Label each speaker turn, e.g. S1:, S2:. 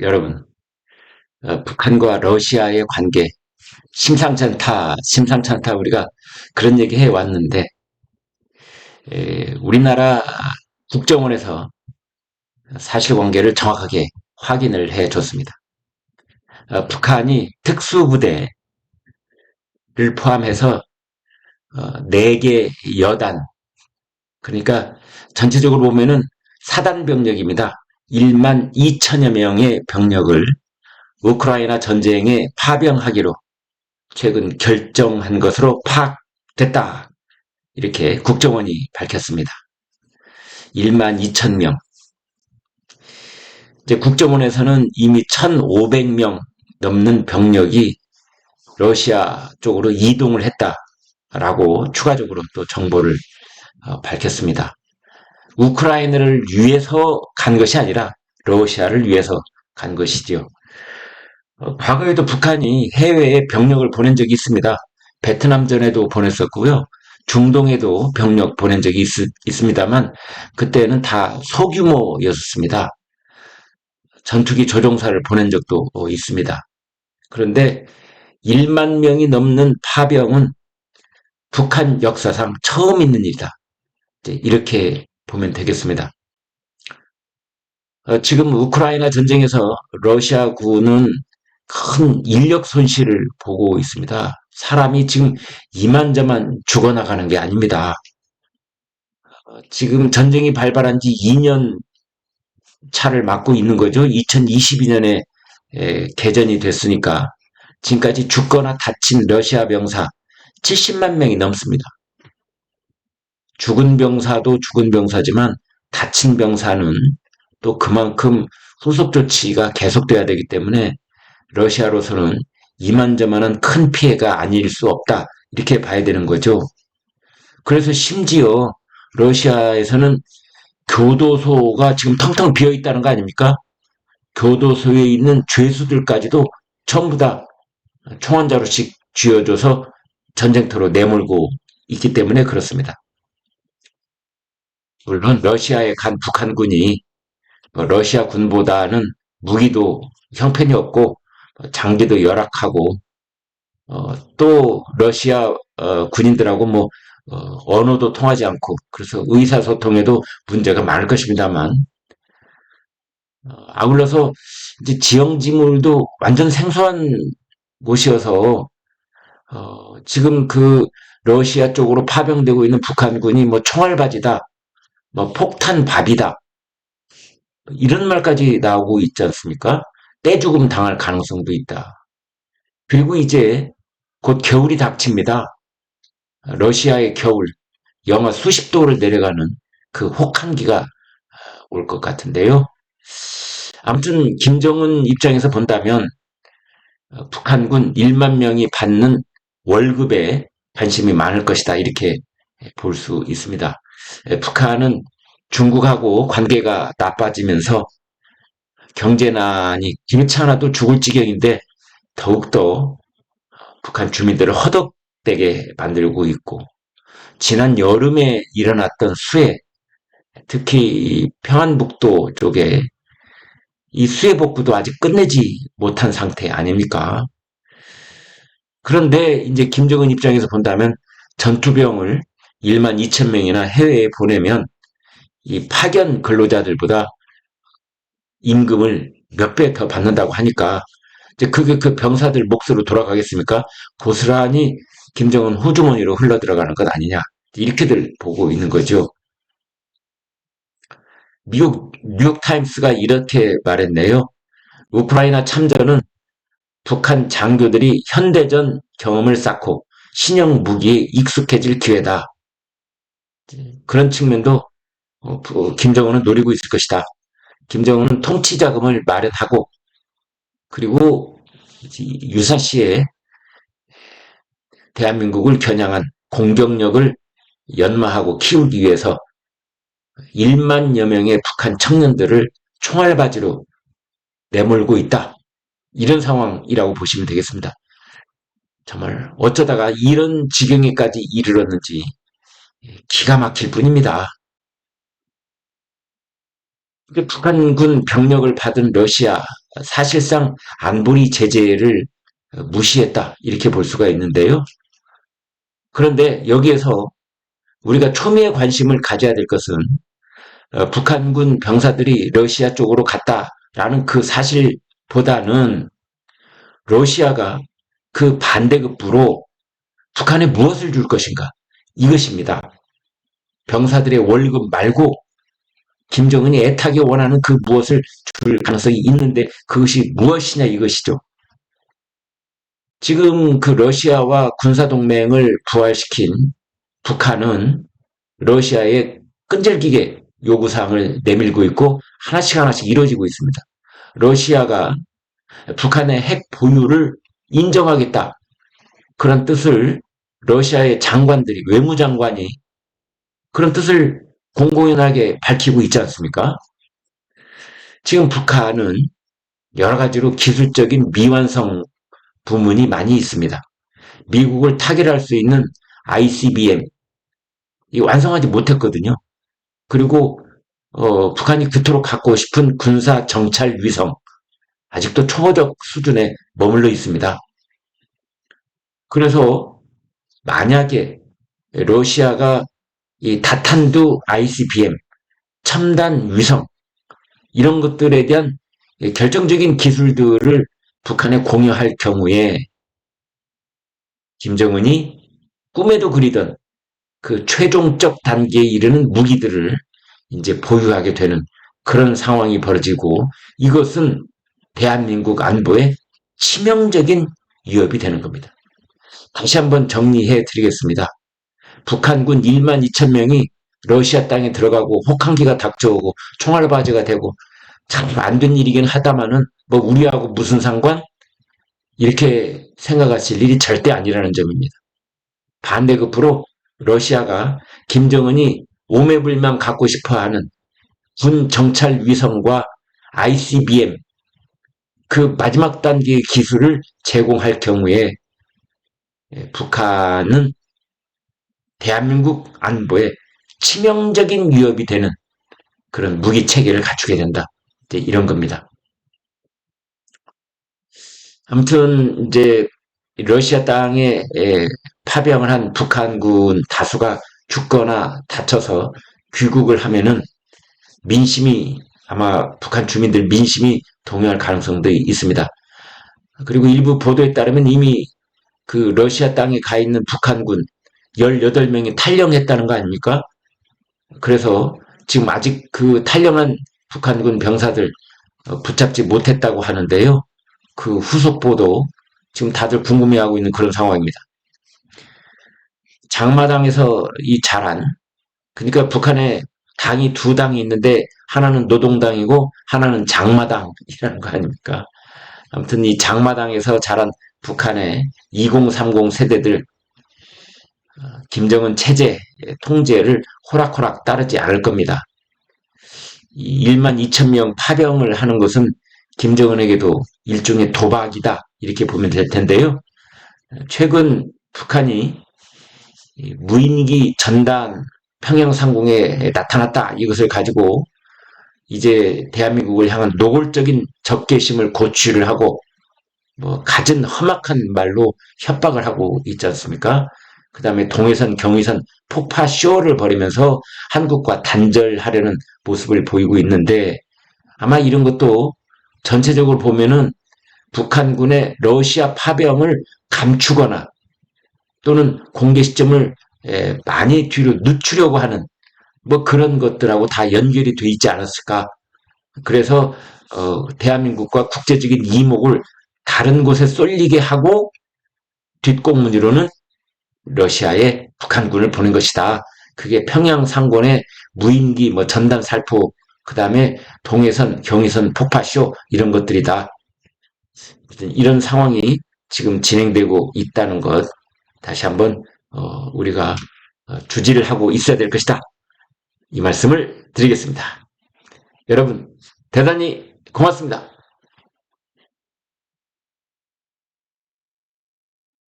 S1: 여러분, 어, 북한과 러시아의 관계 심상치 않다 우리가 그런 얘기 해 왔는데 에, 우리나라 국정원에서 사실관계를 정확하게 확인을 해 줬습니다. 어, 북한이 특수부대를 포함해서 어, 4개 여단 그러니까 전체적으로 보면은 사단 병력입니다. 1만 2천여 명의 병력을 우크라이나 전쟁에 파병하기로 최근 결정한 것으로 파악됐다. 이렇게 국정원이 밝혔습니다. 1만 2천 명. 이제 국정원에서는 이미 1,500명 넘는 병력이 러시아 쪽으로 이동을 했다라고 추가적으로 또 정보를 어, 밝혔습니다. 우크라이나를 위해서 간 것이 아니라 러시아를 위해서 간 것이지요. 어, 과거에도 북한이 해외에 병력을 보낸 적이 있습니다. 베트남전에도 보냈었고요. 중동에도 병력 보낸 적이 있, 있습니다만 그때는 다 소규모였습니다. 전투기 조종사를 보낸 적도 있습니다. 그런데 1만 명이 넘는 파병은 북한 역사상 처음 있는 일이다. 이렇게 보면 되겠습니다. 어, 지금 우크라이나 전쟁에서 러시아군은 큰 인력 손실을 보고 있습니다. 사람이 지금 이만저만 죽어나가는 게 아닙니다. 어, 지금 전쟁이 발발한 지 2년 차를 맞고 있는 거죠. 2022년에 개전이 됐으니까 지금까지 죽거나 다친 러시아 병사 70만 명이 넘습니다. 죽은 병사도 죽은 병사지만 다친 병사는 또 그만큼 후속 조치가 계속돼야 되기 때문에 러시아로서는 이만저만한 큰 피해가 아닐 수 없다 이렇게 봐야 되는 거죠. 그래서 심지어 러시아에서는 교도소가 지금 텅텅 비어 있다는 거 아닙니까? 교도소에 있는 죄수들까지도 전부 다총한 자루씩 쥐어줘서 전쟁터로 내몰고 있기 때문에 그렇습니다. 물론 러시아에 간 북한군이 러시아 군보다는 무기도 형편이 없고 장비도 열악하고 어, 또 러시아 어, 군인들하고 뭐 어, 언어도 통하지 않고 그래서 의사소통에도 문제가 많을 것입니다만 어, 아울러서 이제 지형지물도 완전 생소한 곳이어서 어, 지금 그 러시아 쪽으로 파병되고 있는 북한군이 뭐 총알바지다, 뭐 폭탄 밥이다 이런 말까지 나오고 있지 않습니까? 떼죽음 당할 가능성도 있다. 그리고 이제 곧 겨울이 닥칩니다. 러시아의 겨울, 영하 수십 도를 내려가는 그 혹한기가 올 것 같은데요. 아무튼 김정은 입장에서 본다면 북한군 1만 명이 받는 월급에 관심이 많을 것이다 이렇게 볼 수 있습니다. 북한은 중국하고 관계가 나빠지면서 경제난이 괜찮아도 죽을 지경인데 더욱더 북한 주민들을 허덕되게 만들고 있고 지난 여름에 일어났던 수해 특히 평안북도 쪽에 이 수해 복구도 아직 끝내지 못한 상태 아닙니까? 그런데 이제 김정은 입장에서 본다면 전투병을 1만 2천 명이나 해외에 보내면 이 파견 근로자들보다 임금을 몇 배 더 받는다고 하니까 이제 그게 그 병사들 몫으로 돌아가겠습니까? 고스란히 김정은 호주머니로 흘러 들어가는 것 아니냐 이렇게들 보고 있는 거죠. 미국 뉴욕 타임스가 이렇게 말했네요. 우크라이나 참전은 북한 장교들이 현대전 경험을 쌓고 신형 무기에 익숙해질 기회다. 그런 측면도 어, 김정은은 노리고 있을 것이다. 김정은은 통치 자금을 마련하고 그리고 유사시에 대한민국을 겨냥한 공격력을 연마하고 키우기 위해서 1만여 명의 북한 청년들을 총알바지로 내몰고 있다. 이런 상황이라고 보시면 되겠습니다. 정말 어쩌다가 이런 지경에까지 이르렀는지 기가 막힐 뿐입니다. 근데 북한군 병력을 받은 러시아 사실상 안보리 제재를 무시했다 이렇게 볼 수가 있는데요. 그런데 여기에서 우리가 초미의 관심을 가져야 될 것은 어, 북한군 병사들이 러시아 쪽으로 갔다라는 그 사실보다는 러시아가 그 반대급부로 북한에 무엇을 줄 것인가 이것입니다. 병사들의 월급 말고 김정은이 애타게 원하는 그 무엇을 줄 가능성이 있는데 그것이 무엇이냐 이것이죠. 지금 그 러시아와 군사동맹을 부활시킨 북한은 러시아에 끈질기게 요구사항을 내밀고 있고 하나씩 하나씩 이루어지고 있습니다. 러시아가 북한의 핵 보유를 인정하겠다. 그런 뜻을 러시아의 장관들이, 외무장관이 그런 뜻을 공공연하게 밝히고 있지 않습니까? 지금 북한은 여러 가지로 기술적인 미완성 부문이 많이 있습니다. 미국을 타결할 수 있는 ICBM 이 완성하지 못했거든요. 그리고 어, 북한이 그토록 갖고 싶은 군사 정찰 위성 아직도 초보적 수준에 머물러 있습니다. 그래서 만약에 러시아가 이 다탄두 ICBM 첨단 위성 이런 것들에 대한 결정적인 기술들을 북한에 공유할 경우에 김정은이 꿈에도 그리던 그 최종적 단계에 이르는 무기들을 이제 보유하게 되는 그런 상황이 벌어지고 이것은 대한민국 안보에 치명적인 위협이 되는 겁니다. 다시 한번 정리해 드리겠습니다. 북한군 1만 2천 명이 러시아 땅에 들어가고 혹한기가 닥쳐오고 총알바지가 되고 참 안 된 일이긴 하다마는 뭐 우리하고 무슨 상관? 이렇게 생각하실 일이 절대 아니라는 점입니다. 반대급부로 러시아가 김정은이 오매불만 갖고 싶어하는 군 정찰 위성과 ICBM 그 마지막 단계의 기술을 제공할 경우에 북한은 대한민국 안보에 치명적인 위협이 되는 그런 무기 체계를 갖추게 된다. 이런 겁니다. 아무튼 이제 러시아 땅에 파병을 한 북한군 다수가 죽거나 다쳐서 귀국을 하면은 민심이 아마 북한 주민들 민심이 동요할 가능성도 있습니다. 그리고 일부 보도에 따르면 이미 그 러시아 땅에 가 있는 북한군 18명이 탈영했다는 거 아닙니까? 그래서 지금 아직 그 탈영한 북한군 병사들 어, 붙잡지 못했다고 하는데요. 그 후속 보도 지금 다들 궁금해하고 있는 그런 상황입니다. 장마당에서 이 자란 그러니까 북한에 당이 두 당이 있는데 하나는 노동당이고 하나는 장마당이라는 거 아닙니까? 아무튼 이 장마당에서 자란 북한의 2030 세대들 어, 김정은 체제 통제를 호락호락 따르지 않을 겁니다. 1만 2천 명 파병을 하는 것은 김정은에게도 일종의 도박이다 이렇게 보면 될 텐데요. 최근 북한이 무인기 전단 평양 상공에 나타났다 이것을 가지고 이제 대한민국을 향한 노골적인 적개심을 고취를 하고 뭐 갖은 험악한 말로 협박을 하고 있지 않습니까? 그 다음에 동해선, 경의선 폭파 쇼를 벌이면서 한국과 단절하려는 모습을 보이고 있는데 아마 이런 것도 전체적으로 보면은 북한군의 러시아 파병을 감추거나 또는 공개 시점을 많이 뒤로 늦추려고 하는 뭐 그런 것들하고 다 연결이 돼 있지 않았을까. 그래서 어, 대한민국과 국제적인 이목을 다른 곳에 쏠리게 하고 뒷공문으로는 러시아에 북한군을 보낸 것이다. 그게 평양 상권의 무인기, 뭐 전단 살포, 그 다음에 동해선, 경의선 폭파쇼 이런 것들이다. 이런 상황이 지금 진행되고 있다는 것 다시 한번 어, 우리가 어, 주지를 하고 있어야 될 것이다. 이 말씀을 드리겠습니다. 여러분 대단히 고맙습니다.